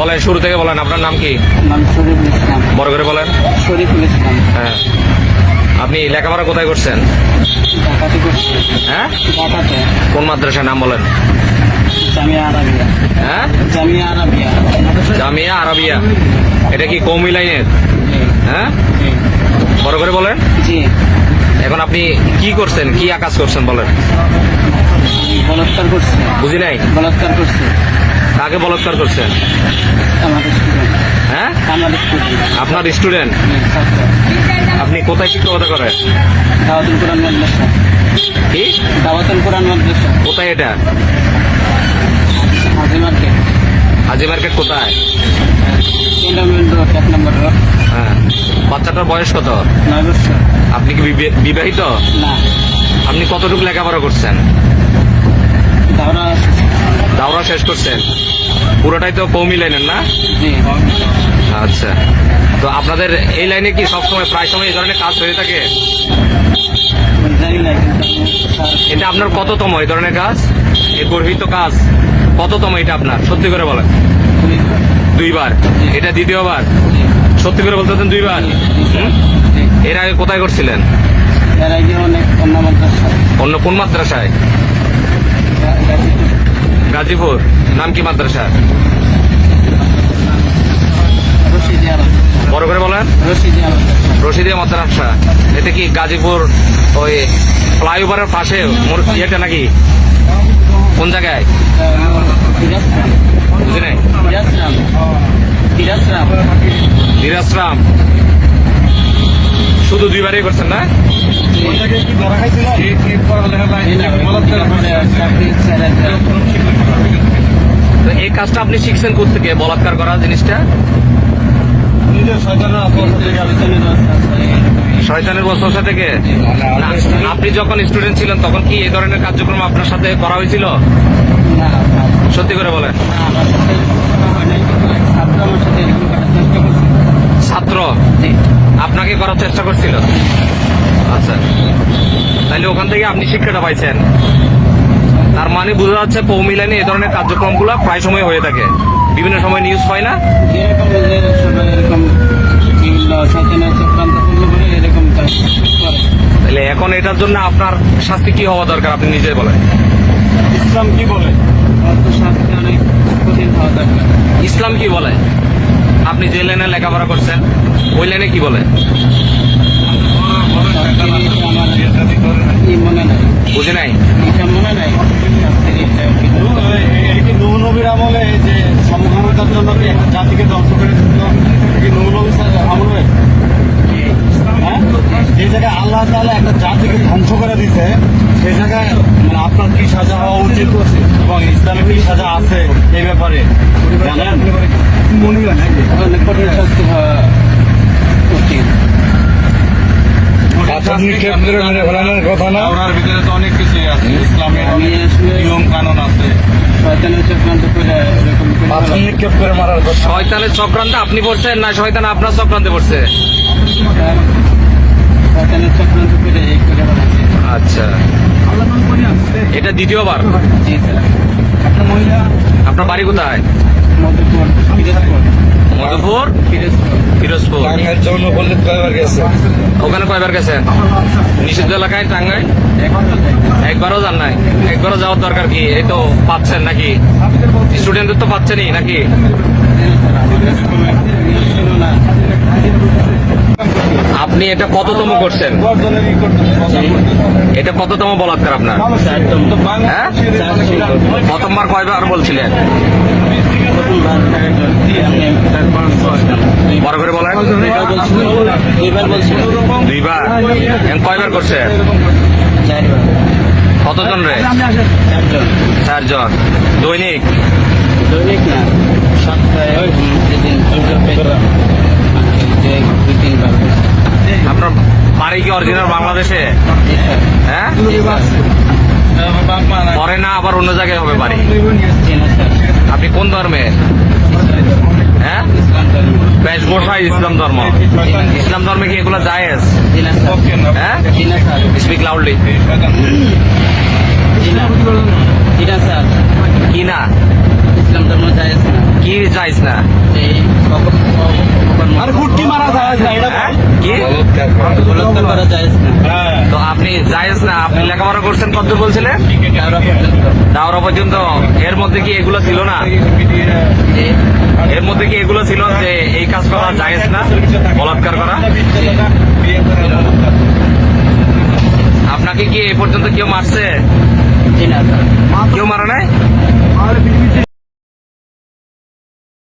বলেন শুরু থেকে বলেন আপনার নাম কি? নাম শরীফুল ইসলাম। বড় করে বলেন। শরীফুল ইসলাম। হ্যাঁ। আপনি লেখাপড়া কোথায় করছেন? ঢাকাতে করছি। হ্যাঁ? ঢাকাতে। কোন মাদ্রাসার নাম বলেন? জামিয়া আরাবিয়া। হ্যাঁ? জামিয়া আরাবিয়া। জামিয়া আরাবিয়া। এটা কি কৌমি লাইনের? হ্যাঁ? বড় করে বলেন। এখন আপনি কি করছেন? কি আকাশ করছেন বলেন? বলাৎকার করছে। বুঝি নাই? বলাৎকার করছে। কাকে বলৎকার করছেন? হ্যাঁ? আপনার স্টুডেন্ট আপনি কোথায় শিক্ষকতা করেন? দাওয়াতুল কোরআন মাদ্রাসা। কি? দাওয়াতুল কোরআন মাদ্রাসা। কোথায় এটা? হাজি মার্কেট। হাজি মার্কেট কোথায়? এক নম্বর হ্যাঁ। বাচ্চাটার বয়স কত? নয় বছর। আপনি কি বিবে- বিবাহিত? না। আপনি কতটুকু লেখাপড়া করছেন? দাওরা শেষ করছেন। পুরোটাই তো কৌমি লাইনের না? আচ্ছা। তো আপনাদের এই লাইনে কি সবসময় প্রায় সময় এই ধরনের কাজ হয়ে থাকে? এটা আপনার কততম এই ধরনের কাজ? এই গর্হিত কাজ। কততম এটা আপনার? সত্যি করে বলেন। দুইবার। এটা দ্বিতীয়বার। সত্যি করে বলতেছেন দুইবার। এর আগে কোথায় করছিলেন? অন্য কোন মাদ্রাসায়? গাজীপুর। নাম কি মাদ্রাসা? বড় করে বলেন। রশিদিয়া মাদ্রাসা। এটা কি গাজীপুর ওই ফ্লাইওভারের পাশে ইয়েটা নাকি? কোন জায়গায় তিরাসরাম বুঝি নাই তিরাসরাম দিরাশ্রাম শুধু দুইবারই করছেন না? এই কাজটা আপনি শিখছেন থেকে বলাৎকার করা জিনিসটা? শয়তানের বসবাসা থেকে? আপনি যখন স্টুডেন্ট ছিলেন, তখন কি এই ধরনের কার্যক্রম আপনার সাথে করা হয়েছিল? সত্যি করে বলেন। আপনাকে করার চেষ্টা করছিল। আচ্ছা। তাহলে ওখান থেকে আপনি শিক্ষাটা পাইছেন। তার মানে বোঝা যাচ্ছে কৌমি লাইনে এই ধরনের কার্যক্রমগুলো প্রায় সময় হয়ে থাকে। বিভিন্ন সময় নিউজ হয় না। তাহলে এখন এটার জন্য আপনার শাস্তি কি হওয়া দরকার আপনি নিজে বলেন। ইসলাম কি বলে? শাস্তি অনেক কঠিন হওয়া দরকার। ইসলাম কি বলে? আপনি যে লাইনে লেখাপড়া করছেন, ওই লাইনে কি বলে? বুঝি নাই? মনে নাই আমলে যে জন্য একটা ধ্বংস করে আমলে জায়গায় আল্লাহ একটা ধ্বংস করে সেই জায়গায় মানে আপনার কি সাজা হওয়া উচিত এবং ইসলামে কি সাজা আছে এই ব্যাপারে জানেন? অনেক কঠিন শাস্তি হওয়া উচিত ওনার ভিতরে তো অনেক কিছুই আছে ইসলামের নিয়ম কানুন আছে চক্রান্ত করে এরকম শয়তানের চক্রান্তে আপনি পড়ছেন না শয়তান আপনার চক্রান্তে পড়ছে আচ্ছা এটা দ্বিতীয়বার? জি স্যার। আপনার বাড়ি কোথায়? মধুপুর। ফিরোজপুর। ওখানে কয়বার গেছেন নিষিদ্ধ এলাকায় টাঙ্গাই একবারও যান নাই? একবারও যাওয়ার দরকার কি? এই তো পাচ্ছেন নাকি? স্টুডেন্টদের তো পাচ্ছেনই নাকি? আপনি এটা কততম করছেন? এটা কততম বলাৎকার আপনার? হ্যাঁ? প্রথমবার কয়বার বলছিলেন? বড় করে বলেন। দুইবার? কয়বার করছে কতজন রে? চারজন। চারজন দৈনিক? দৈনিক না আপনার বাড়ি কি অরিজিনাল বাংলাদেশে? হ্যাঁ? পরে না আবার অন্য জায়গায় হবে বাড়ি? আপনি কোন ধর্মে? হ্যাঁ? ইসলাম ধর্ম ইসলাম ধর্ম। ইসলাম ধর্মে কি এগুলো জায়েজ? হ্যাঁ? স্পিক লাউডলি কি না? ইসলাম ধর্ম যায় না। চাইছ না। এই কখন কখন আরে ফুটকি মারা যায় না এটা হ্যাঁ? কি? করা। যায় না হ্যাঁ তো আপনি যাইজ না আপনি লেখাপড়া করছেন কত বলছিলেন দাওরা পর্যন্ত। এর মধ্যে কি এগুলো ছিল না? এর মধ্যে কি এগুলো ছিল যে এই কাজ করা জায়েজ না? বলাৎকার করা? আপনাকে কি এ পর্যন্ত কেউ মারছে? জি না স্যার। কেউ মারা নাই?